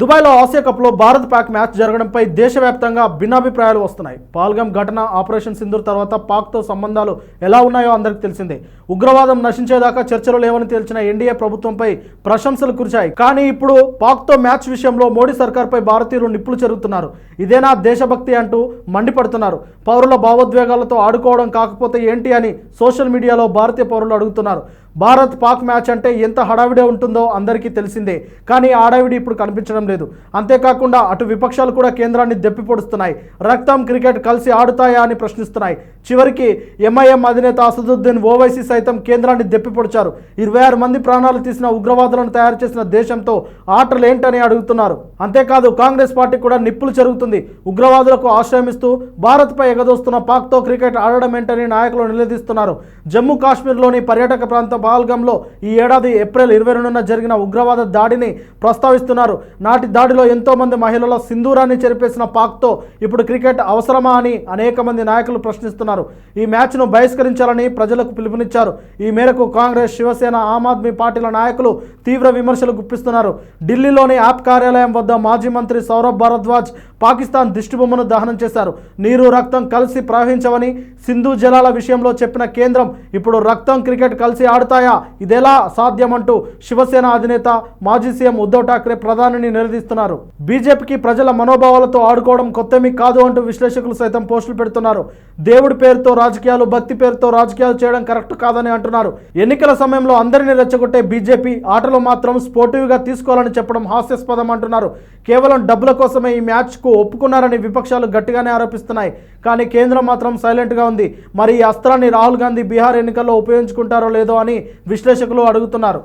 దుబాయ్లో ఆసియా కప్లో భారత్ పాక్ మ్యాచ్ జరగడంపై దేశవ్యాప్తంగా భిన్నాభిప్రాయాలు వస్తున్నాయి. పాల్గం ఘటన ఆపరేషన్ సింధూర్ తర్వాత పాక్తో సంబంధాలు ఎలా ఉన్నాయో అందరికీ తెలిసిందే. ఉగ్రవాదం నశించేదాకా చర్చలు లేవని తేల్చిన ఎన్డీఏ ప్రభుత్వంపై ప్రశంసలు కురిచాయి కానీ ఇప్పుడు పాక్తో మ్యాచ్ విషయంలో మోడీ సర్కార్పై భారతీయులు నిప్పులు చెరుగుతున్నారు. ఇదేనా దేశభక్తి అంటూ మండిపడుతున్నారు. పౌరుల భావోద్వేగాలతో ఆడుకోవడం కాకపోతే ఏంటి అని సోషల్ మీడియాలో భారతీయ పౌరులు అడుగుతున్నారు. భారత్ పాక్ మ్యాచ్ అంటే ఎంత హడావిడే ఉంటుందో అందరికీ తెలిసిందే. కానీ హడావిడి ఇప్పుడు కనిపించడం లేదు. అంతేకాకుండా అటు విపక్షాలు కూడా కేంద్రాన్ని దెప్పిపొడుస్తున్నాయి. రక్తం క్రికెట్ కలిసి ఆడుతాయా అని ప్రశ్నిస్తున్నాయి. చివరికి ఎంఐఎం అధినేత అసదుద్దీన్ ఓవైసీ సైతం కేంద్రాన్ని దెప్పిపొడిచారు. ఇరవై ఆరు మంది ప్రాణాలు తీసిన ఉగ్రవాదులను తయారు చేసిన దేశంతో ఆటలు ఏంటని అడుగుతున్నారు. అంతేకాదు కాంగ్రెస్ పార్టీ కూడా నిప్పులు జరుగుతుంది ఉగ్రవాదులకు ఆశ్రయమిస్తూ భారత్పై ఎగదోస్తున్న పాక్తో క్రికెట్ ఆడడం ఏంటని నాయకులు నిలదీస్తున్నారు. జమ్మూ కాశ్మీర్లోని పర్యాటక ప్రాంతం పహల్గంలో ఈ ఏడాది ఏప్రిల్ ఇరవై రెండున జరిగిన ఉగ్రవాద దాడిని ప్రస్తావిస్తున్నారు. నాటి దాడిలో ఎంతో మంది మహిళల సింధూరాన్ని చెరిపేసిన పాక్తో ఇప్పుడు క్రికెట్ అవసరమా అని అనేక మంది నాయకులు ప్రశ్నిస్తున్నారు. ఈ మ్యాచ్ను బహిష్కరించాలని ప్రజలకు పిలుపునిచ్చారు. ఈ మేరకు కాంగ్రెస్ శివసేన ఆమ్ ఆద్మీ పార్టీల నాయకులు తీవ్ర విమర్శలు గుప్పిస్తున్నారు. ఢిల్లీలోని యాప్ కార్యాలయం వద్ద మాజీ మంత్రి సౌరభ్ భారద్వాజ్ పాకిస్తాన్ దిష్టిబొమ్మను దహనం చేశారు. నీరు రక్తం కలిసి ప్రవహించవని సింధు జలాల విషయంలో చెప్పిన కేంద్రం ఇప్పుడు రక్తం క్రికెట్ కలిసి ఆడుతాయా? ఇదెలా సాధ్యమంటూ శివసేన అధినేత మాజీ సీఎం ఉద్ధవ్ ఠాక్రే ప్రధానిని నిలదీస్తున్నారు. బీజేపీకి ప్రజల మనోభావాలతో ఆడుకోవడం కొత్తమి కాదు అంటూ విశ్లేషకులు సైతం పోస్టులు పెడుతున్నారు. దేవుడి పేరుతో రాజకీయాలు భక్తి పేరుతో రాజకీయాలు చేయడం కరెక్ట్ కాదని అంటున్నారు. ఎన్నికల సమయంలో అందరినీ రెచ్చగొట్టే బీజేపీ ఆటలు మాత్రం స్పోర్టివ్గా తీసుకోవాలని చెప్పడం హాస్యాస్పదం అంటున్నారు. కేవలం డబ్బుల కోసమే ఈ మ్యాచ్కు ఒప్పుకున్నారని విపక్షాలు గట్టిగానే ఆరోపిస్తున్నాయి. కానీ కేంద్రం మాత్రం సైలెంట్గా ఉంది. మరి ఈ అస్త్రాన్ని రాహుల్ గాంధీ బీహార్ ఎన్నికల్లో ఉపయోగించుకుంటారో లేదో అని విశ్లేషకులు అడుగుతున్నారు.